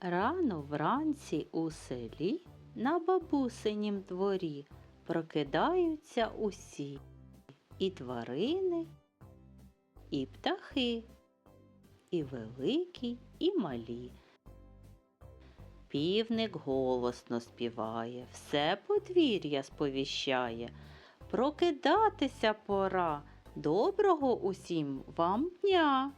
Рано вранці у селі на бабусинім дворі прокидаються усі і тварини, і птахи, і великі, і малі. Півник голосно співає, все подвір'я сповіщає. Прокидатися пора, доброго усім вам дня.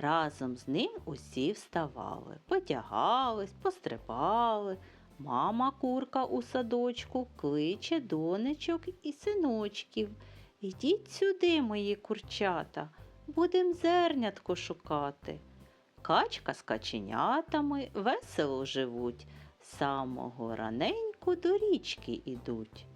Разом з ним усі вставали, потягались, пострибали. Мама курка у садочку кличе донечок і синочків. Ідіть сюди, мої курчата, будем зернятко шукати. Качка з каченятами весело живуть, самого раненьку до річки ідуть.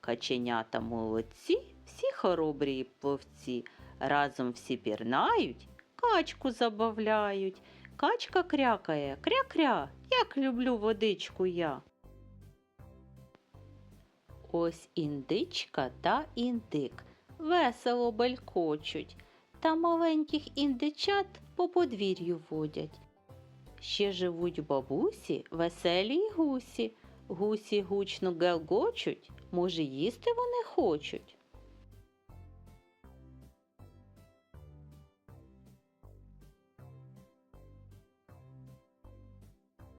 Каченята молодці, всі хоробрі пловці, разом всі пірнають, качку забавляють. Качка крякає, кря-кря, як люблю водичку я. Ось індичка та індик весело белькочуть, та маленьких індичат по подвір'ю водять. Ще живуть бабусі, веселі й гусі. Гусі гучно гелгочуть, може, їсти вони хочуть.